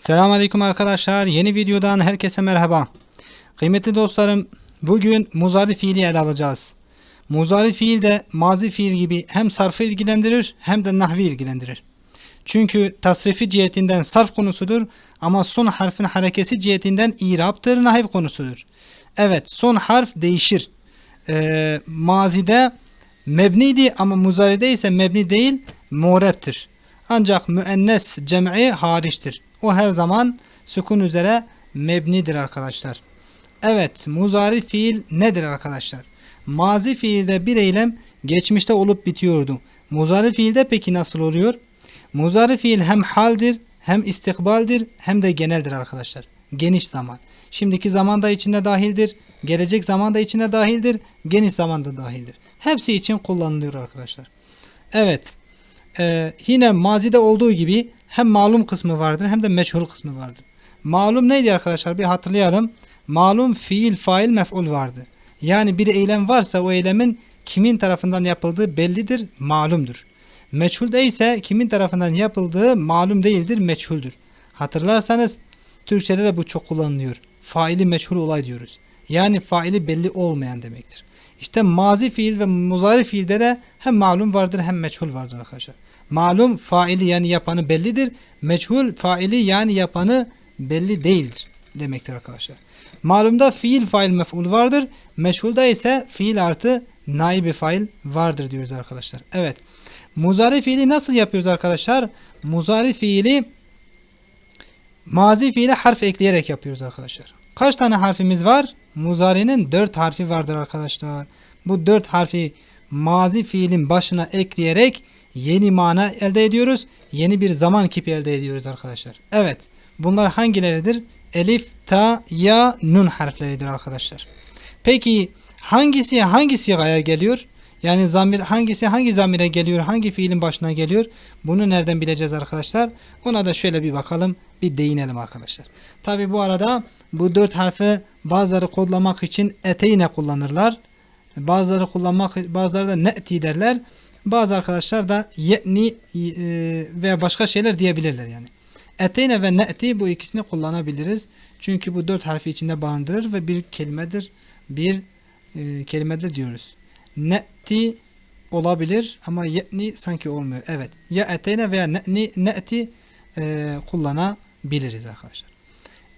Selamünaleyküm arkadaşlar. Yeni videodan herkese merhaba. Kıymetli dostlarım, bugün muzari fiili ele alacağız. Muzari fiil de mazi fiil gibi hem sarfı ilgilendirir hem de nahvi ilgilendirir. Çünkü tasrifi cihetinden sarf konusudur ama son harfin harekesi cihetinden iraptır, nahiv konusudur. Evet, son harf değişir. Ee, mazide mebniydi ama muzaride ise mebni değil, murebtir. Ancak müennes cem'i hariçtir. O her zaman sükun üzere mebnidir arkadaşlar. Evet, muzari fiil nedir arkadaşlar? Mazi fiilde bir eylem geçmişte olup bitiyordu. Muzari fiilde peki nasıl oluyor? Muzari fiil hem haldir, hem istikbaldir, hem de geneldir arkadaşlar. Geniş zaman. Şimdiki zaman da içinde dahildir, gelecek zaman da içine dahildir, geniş zaman da dahildir. Hepsi için kullanılıyor arkadaşlar. Evet, ee, yine mazide olduğu gibi hem malum kısmı vardır hem de meçhul kısmı vardır. Malum neydi arkadaşlar? Bir hatırlayalım. Malum fiil, fail, mef'ul vardı. Yani bir eylem varsa o eylemin kimin tarafından yapıldığı bellidir, malumdur. Meçhul ise kimin tarafından yapıldığı malum değildir, meçhuldür. Hatırlarsanız Türkçede de bu çok kullanılıyor. Faili meçhul olay diyoruz. Yani faili belli olmayan demektir. İşte mazi fiil ve muzari fiilde de hem malum vardır hem meçhul vardır arkadaşlar. Malum faili yani yapanı bellidir. Meçhul faili yani yapanı belli değildir demektir arkadaşlar. Malumda fiil fail mef'ul vardır. Meçhulda ise fiil artı naibi fail vardır diyoruz arkadaşlar. Evet. Muzari fiili nasıl yapıyoruz arkadaşlar? Muzari fiili mazi fiile harf ekleyerek yapıyoruz arkadaşlar. Kaç tane harfimiz var? Muzari'nin 4 harfi vardır arkadaşlar. Bu 4 harfi mazi fiilin başına ekleyerek yeni mana elde ediyoruz. Yeni bir zaman kipi elde ediyoruz arkadaşlar. Evet. Bunlar hangileridir? Elif, ta, ya, nun harfleridir arkadaşlar. Peki hangisi hangi sigaya geliyor? Yani zamir hangisi hangi zamire geliyor? Hangi fiilin başına geliyor? Bunu nereden bileceğiz arkadaşlar? Ona da şöyle bir bakalım. Bir değinelim arkadaşlar. Tabi bu arada bu dört harfi bazıları kodlamak için eteyne kullanırlar. Bazıları kullanmak bazıları da ne'ti derler. Bazı arkadaşlar da ye'ni e, veya başka şeyler diyebilirler yani. Eteyne ve ne'ti bu ikisini kullanabiliriz. Çünkü bu dört harfi içinde barındırır ve bir kelimedir. Bir e, kelimedir diyoruz. Ne'ti olabilir ama ye'ni sanki olmuyor. Evet. Ya eteyne veya ne'ni ne'ti e, kullanabiliriz arkadaşlar.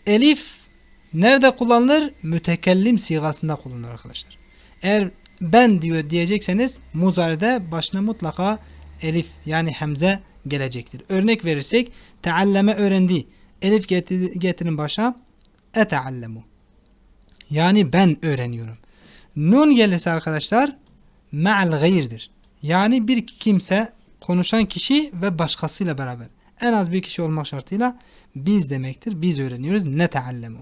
Elif nerede kullanılır? Mütekellim sigasında kullanılır arkadaşlar. Eğer ben diyor diyecekseniz muzaride başına mutlaka elif yani hemze gelecektir. Örnek verirsek tealleme öğrendi. Elif getir, getirin başa eteallemu. Yani ben öğreniyorum. Nun gelirse arkadaşlar me'al gayirdir. Yani bir kimse konuşan kişi ve başkasıyla beraber. En az bir kişi olmak şartıyla biz demektir. Biz öğreniyoruz. Ne teallemu.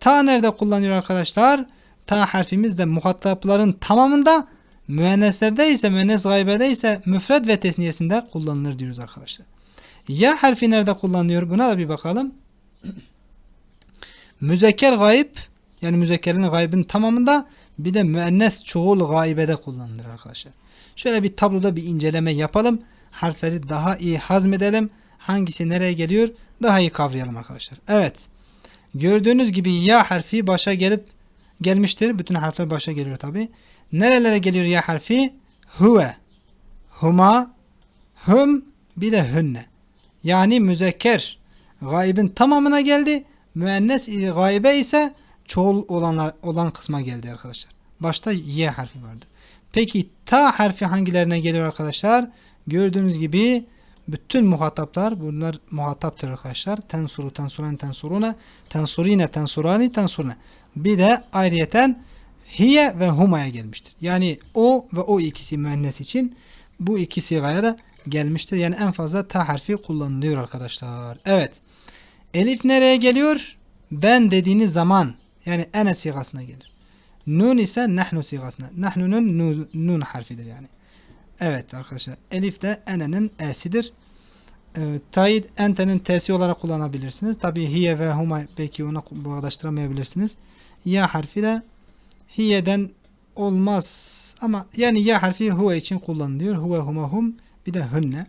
Ta nerede kullanıyor arkadaşlar? Ta harfimiz de muhatapların tamamında müenneslerde ise müennes gaybede ise müfred ve tesniyesinde kullanılır diyoruz arkadaşlar. Ya harfi nerede kullanılıyor? Buna da bir bakalım. Müzekker gayb yani müzekkerin gaybın tamamında bir de müennes çoğul gaybede kullanılır arkadaşlar. Şöyle bir tabloda bir inceleme yapalım. Harfleri daha iyi hazmedelim. Hangisi nereye geliyor? Daha iyi kavrayalım arkadaşlar. Evet. Gördüğünüz gibi ya harfi başa gelip gelmiştir. Bütün harfler başa geliyor tabi. Nerelere geliyor ya harfi? Huve, huma, hum, bir de hünne. Yani müzekker gaybın tamamına geldi. Müennes gaybe ise çoğul olanlar, olan kısma geldi arkadaşlar. Başta y harfi vardır. Peki ta harfi hangilerine geliyor arkadaşlar? Gördüğünüz gibi bütün muhataplar bunlar muhataptır arkadaşlar. Tensuru, tensuran, tensuruna, tensurine, tensurani, tensurne. Bir de ayrıyeten hiye ve humaya gelmiştir. Yani o ve o ikisi müennes için bu iki sigaya gelmiştir. Yani en fazla ta harfi kullanılıyor arkadaşlar. Evet. Elif nereye geliyor? Ben dediğiniz zaman yani ene sigasına gelir. Nun ise nahnu sigasına. Nahnu'nun nun, nun harfidir yani. Evet arkadaşlar. Elif de enenin e'sidir. E, tayit entenin t'si olarak kullanabilirsiniz. Tabi hiye ve huma belki ona bağdaştıramayabilirsiniz. Ya harfi de hiye'den olmaz ama yani ya harfi huve için kullanılıyor. Huve huma hum bir de hünne.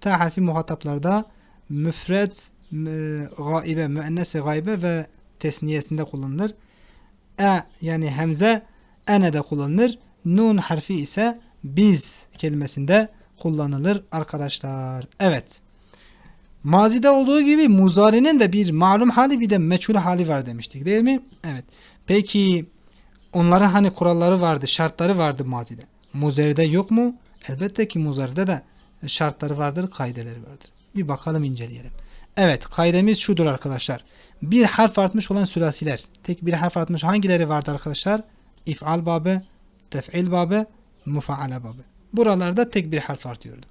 Ta harfi muhataplarda müfred mü- gaibe, müennesi gaibe ve tesniyesinde kullanılır. E yani hemze ene de kullanılır. Nun harfi ise biz kelimesinde kullanılır arkadaşlar. Evet. Mazide olduğu gibi muzarinin de bir malum hali bir de meçhul hali var demiştik değil mi? Evet. Peki onların hani kuralları vardı, şartları vardı mazide. Muzeride yok mu? Elbette ki muzeride de şartları vardır, kaideleri vardır. Bir bakalım inceleyelim. Evet, kaidemiz şudur arkadaşlar. Bir harf artmış olan sülasiler. Tek bir harf artmış hangileri vardı arkadaşlar? İf'al babı, tef'il babı, mufaale babı. Buralarda tek bir harf artıyordu.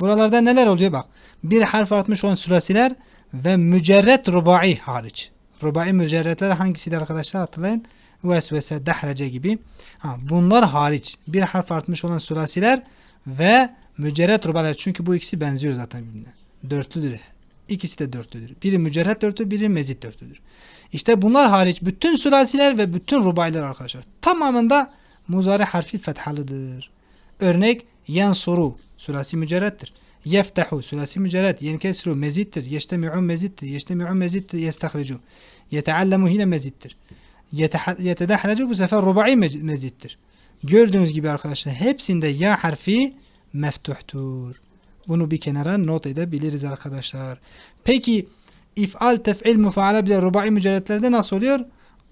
Buralarda neler oluyor bak. Bir harf artmış olan sülasiler ve mücerret rubai hariç. Rubai mücerretler hangisidir arkadaşlar hatırlayın. Vesvese, dahrece gibi. Ha, bunlar hariç. Bir harf artmış olan sülasiler ve mücerret rubalar. Çünkü bu ikisi benziyor zaten birbirine. Dörtlüdür. İkisi de dörtlüdür. Biri mücerret dörtlü, biri mezit dörtlüdür. İşte bunlar hariç bütün sülasiler ve bütün rubailer arkadaşlar. Tamamında muzari harfi fethalıdır. Örnek yansuru sülasi mücerrettir. Yeftahu sülasi mücerret. Yenkesru mezittir. Yeştemi'u mezittir. Yeştemi'u mezittir. Yestahricu. Yeteallemu yine mezittir. Yetedahrecu bu sefer rubai mezittir. Gördüğünüz gibi arkadaşlar hepsinde ya harfi meftuhtur. Bunu bir kenara not edebiliriz arkadaşlar. Peki if'al, tef'il, mufaale bile rubai mücerretlerde nasıl oluyor?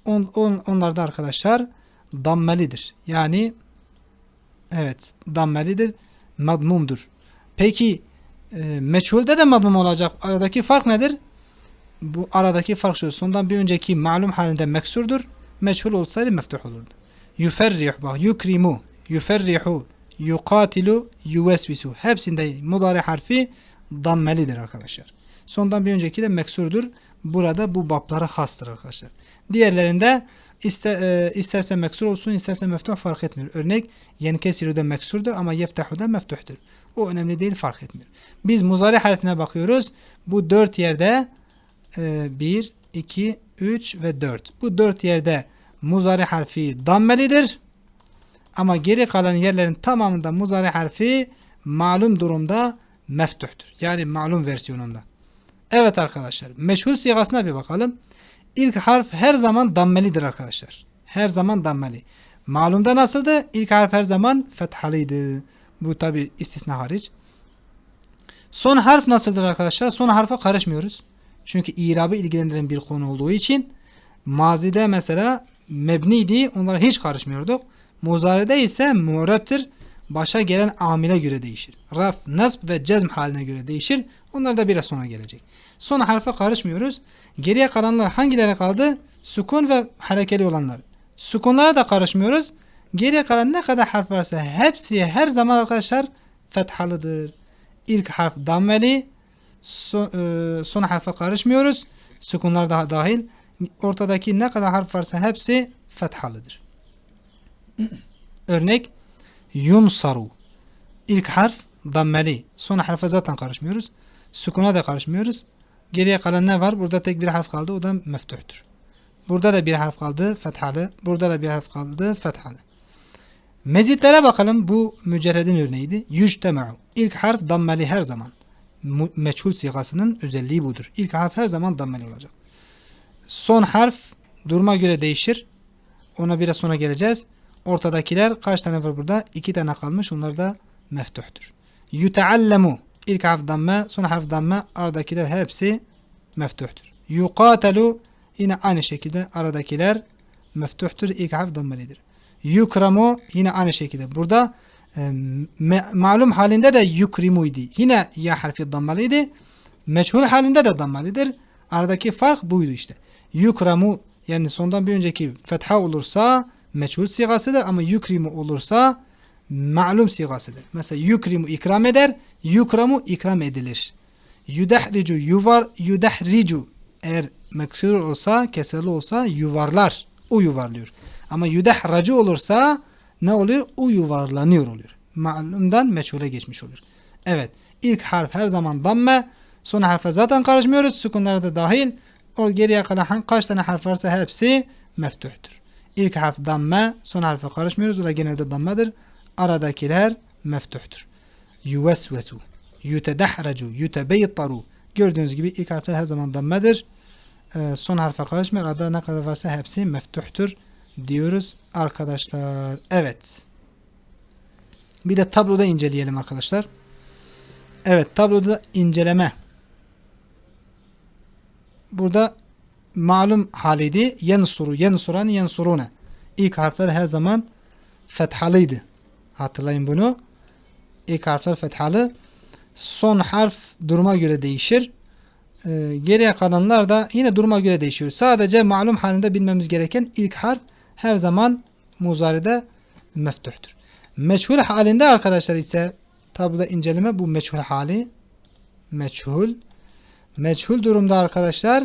On, on, onlarda arkadaşlar dammelidir. Yani evet dammelidir. Madmumdur. Peki e, meçhulde de madmum olacak. Aradaki fark nedir? Bu aradaki fark şu. Sondan bir önceki malum halinde meksurdur. Meçhul olsaydı meftuh olurdu. Yuferrihu bak yukrimu yuferrihu yukatilu yuvesvisu hepsinde mudari harfi dammelidir arkadaşlar. Sondan bir önceki de meksurdur. Burada bu bablara hastır arkadaşlar. Diğerlerinde iste, e, isterse meksur olsun isterse meftuh fark etmiyor. Örnek yenkesiru da meksurdur ama yeftahu da meftuhtur. O önemli değil fark etmiyor. Biz muzari harfine bakıyoruz. Bu dört yerde 1, 2, 3 ve 4. Bu dört yerde muzari harfi dammelidir. Ama geri kalan yerlerin tamamında muzari harfi malum durumda meftuhtur. Yani malum versiyonunda. Evet arkadaşlar. Meşhur sigasına bir bakalım. İlk harf her zaman dammelidir arkadaşlar. Her zaman dammeli. Malumda nasıldı? İlk harf her zaman fethalıydı. Bu tabi istisna hariç. Son harf nasıldır arkadaşlar? Son harfa karışmıyoruz. Çünkü irabı ilgilendiren bir konu olduğu için mazide mesela mebniydi. Onlara hiç karışmıyorduk. Muzaride ise mu'reptir. Başa gelen amile göre değişir. Raf, nasb ve cezm haline göre değişir. Onlar da biraz sonra gelecek. Son harfe karışmıyoruz. Geriye kalanlar hangileri kaldı? Sukun ve harekeli olanlar. Sukunlara da karışmıyoruz. Geriye kalan ne kadar harf varsa hepsi her zaman arkadaşlar fethalıdır. İlk harf dammeli, son, e, son harfe karışmıyoruz. Sükunlar da dahil. Ortadaki ne kadar harf varsa hepsi fethalıdır. Örnek yunsaru. İlk harf dammeli. Son harfe zaten karışmıyoruz. Sükuna da karışmıyoruz. Geriye kalan ne var? Burada tek bir harf kaldı. O da meftuhtur. Burada da bir harf kaldı. Fethalı. Burada da bir harf kaldı. Fethalı. Mezitlere bakalım. Bu mücerredin örneğiydi. Yüctema'u. İlk harf dammeli her zaman meçhul sigasının özelliği budur. İlk harf her zaman dammeli olacak. Son harf duruma göre değişir. Ona biraz sonra geleceğiz. Ortadakiler kaç tane var burada? İki tane kalmış. Onlar da meftuhtur. Yuteallemu. İlk harf damme, son harf damme. Aradakiler hepsi meftuhtur. Yuqatelu. Yine aynı şekilde aradakiler meftuhtur. İlk harf dammelidir. Yukramu. Yine aynı şekilde. Burada e, malum halinde de yukrimuydu. Yine ya harfi dammalıydı. Meçhul halinde de dammalidir. Aradaki fark buydu işte. Yukramu yani sondan bir önceki fetha olursa meçhul sigasıdır ama yukrimu olursa malum sigasıdır. Mesela yukrimu ikram eder, yukramu ikram edilir. Yudahricu yuvar, yudahricu eğer meksur olsa, kesreli olsa yuvarlar. O yuvarlıyor. Ama yudahracu olursa ne oluyor? O yuvarlanıyor oluyor. Malumdan meçhule geçmiş oluyor. Evet. ilk harf her zaman damme. Son harfe zaten karışmıyoruz. Sükunlara da dahil. O geriye kalan kaç tane harf varsa hepsi meftuhtur. İlk harf damme. Son harfe karışmıyoruz. O da genelde dammedir. Aradakiler meftuhtur. Yuvesvesu. Yutedahracu. Yutebeytaru. Gördüğünüz gibi ilk harfler her zaman dammedir. Ee, son harfe karışmıyor. Arada ne kadar varsa hepsi meftuhtur diyoruz arkadaşlar. Evet. Bir de tabloda inceleyelim arkadaşlar. Evet tabloda inceleme. Burada malum haliydi. Yensuru, yensuran, yensurune. İlk harfler her zaman fethalıydı. Hatırlayın bunu. İlk harfler fethalı. Son harf duruma göre değişir. Ee, geriye kalanlar da yine duruma göre değişiyor. Sadece malum halinde bilmemiz gereken ilk harf her zaman muzaride meftuhtur. Meçhul halinde arkadaşlar ise tabloda inceleme bu meçhul hali. Meçhul. Meçhul durumda arkadaşlar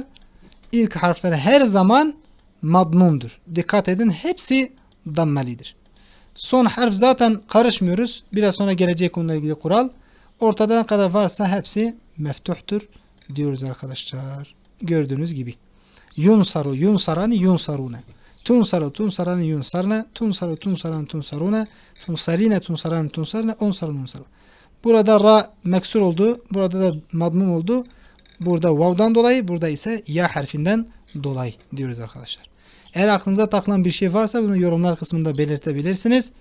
ilk harfler her zaman madmumdur. Dikkat edin hepsi dammelidir. Son harf zaten karışmıyoruz. Biraz sonra gelecek konuyla ilgili kural. Ortada ne kadar varsa hepsi meftuhtur diyoruz arkadaşlar. Gördüğünüz gibi. Yunsaru, yunsarani, yunsarune. Tunsaru, tunsarani, yunsarne. Tunsaru, tunsaran, tunsarune. Tunsarine, tunsaran, tunsarne. Onsaru, unsaru. Burada ra meksur oldu. Burada da madmum oldu. Burada vav'dan dolayı, burada ise ya harfinden dolayı diyoruz arkadaşlar. Eğer aklınıza takılan bir şey varsa bunu yorumlar kısmında belirtebilirsiniz.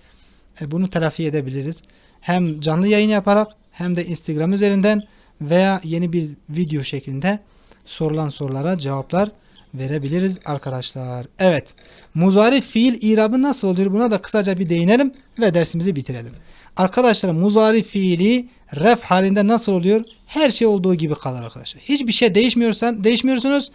E, bunu telafi edebiliriz. Hem canlı yayın yaparak hem de Instagram üzerinden veya yeni bir video şeklinde sorulan sorulara cevaplar verebiliriz arkadaşlar. Evet. Muzari fiil irabı nasıl oluyor? Buna da kısaca bir değinelim ve dersimizi bitirelim. Arkadaşlar muzari fiili ref halinde nasıl oluyor? Her şey olduğu gibi kalır arkadaşlar. Hiçbir şey değişmiyorsan değişmiyorsunuz.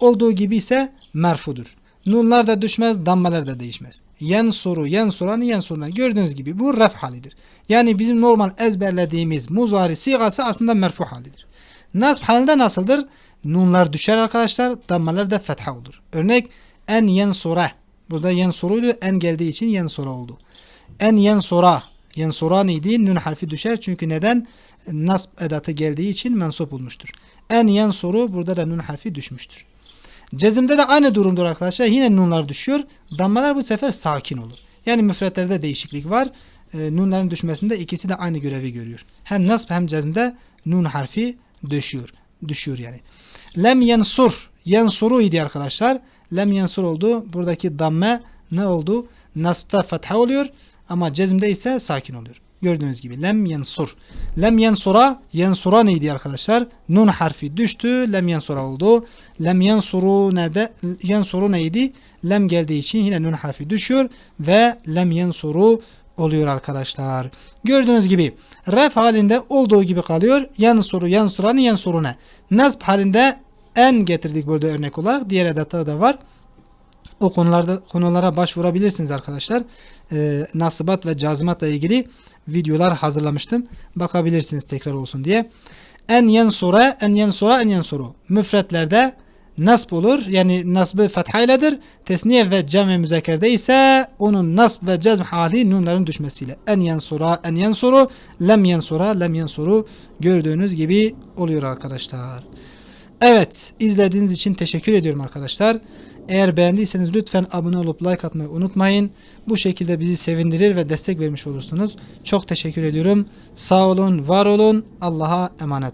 Olduğu gibi ise merfudur. Nunlar da düşmez, dammeler de değişmez. Yen soru, yen soran, yen soruna. Gördüğünüz gibi bu ref halidir. Yani bizim normal ezberlediğimiz muzari sigası aslında merfu halidir. Nasb halinde nasıldır? Nunlar düşer arkadaşlar, dammeler de fetha olur. Örnek en yen sora. Burada yen soruydu, en geldiği için yen sora oldu. En yen sora. Yen sora neydi? Nun harfi düşer çünkü neden? Nasb edatı geldiği için mensup olmuştur. En yen soru burada da nun harfi düşmüştür. Cezimde de aynı durumdur arkadaşlar. Yine nunlar düşüyor. Dammalar bu sefer sakin olur. Yani müfretlerde değişiklik var. E, nunların düşmesinde ikisi de aynı görevi görüyor. Hem nasb hem cezimde nun harfi düşüyor. Düşüyor yani. Lem yensur. Yensuru idi arkadaşlar. Lem yensur oldu. Buradaki damme ne oldu? Nasbta fetha oluyor. Ama cezimde ise sakin oluyor. Gördüğünüz gibi lem yensur. Lem yensura yensura neydi arkadaşlar? Nun harfi düştü. Lem yensura oldu. Lem yensuru ne de yensuru neydi? Lem geldiği için yine nun harfi düşüyor ve lem yensuru oluyor arkadaşlar. Gördüğünüz gibi ref halinde olduğu gibi kalıyor. Yansuru yansuranı yansurune. Nasb halinde en getirdik burada örnek olarak. Diğer edatları da var. O konularda konulara başvurabilirsiniz arkadaşlar. Ee, nasıbat ve cazimatla ilgili videolar hazırlamıştım. Bakabilirsiniz tekrar olsun diye. En yensura, en yensura, en yensuru. Müfretlerde nasb olur. Yani nasbı fethayledir. Tesniye ve cem müzekerde ise onun nasb ve cezm hali nunların düşmesiyle. En yensura, en yensuru, lem yensura, lem yensuru gördüğünüz gibi oluyor arkadaşlar. Evet, izlediğiniz için teşekkür ediyorum arkadaşlar. Eğer beğendiyseniz lütfen abone olup like atmayı unutmayın. Bu şekilde bizi sevindirir ve destek vermiş olursunuz. Çok teşekkür ediyorum. Sağ olun, var olun. Allah'a emanet olun.